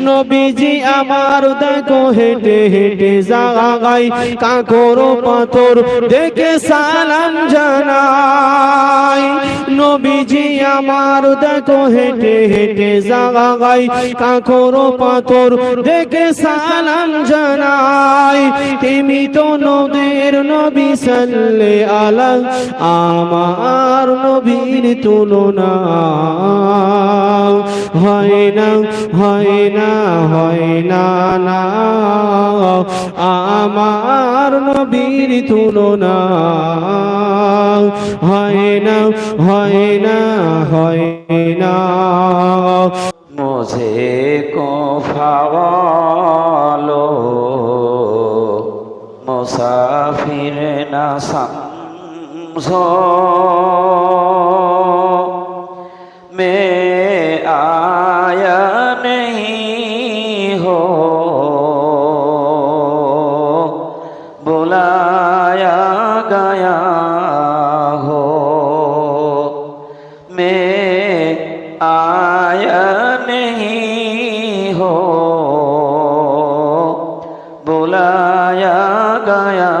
নবীজি আমার দেখো হেঁটে হেঁটে জাগাই কাকর পাথর দেখে সালাম জানাই। নবীজি আমার দেখো হেঁটে হেঁটে জাগাই কাকর পাথর দেখে সালাম জানাই। তুমি তো নদের নবী সাল্লে আলা আমার নবীর তুলনা হয় না হয় না হয় না না। আমার নবীর তুলনা। হয় না হয় না হয় না। মোঝে কফাওয়ালো মুসাফির না সমঝো। মে आया नहीं हो बुलाया गया हो मैं आया नहीं हो बुलाया गया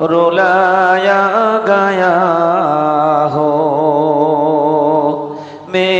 रुलाया गया हो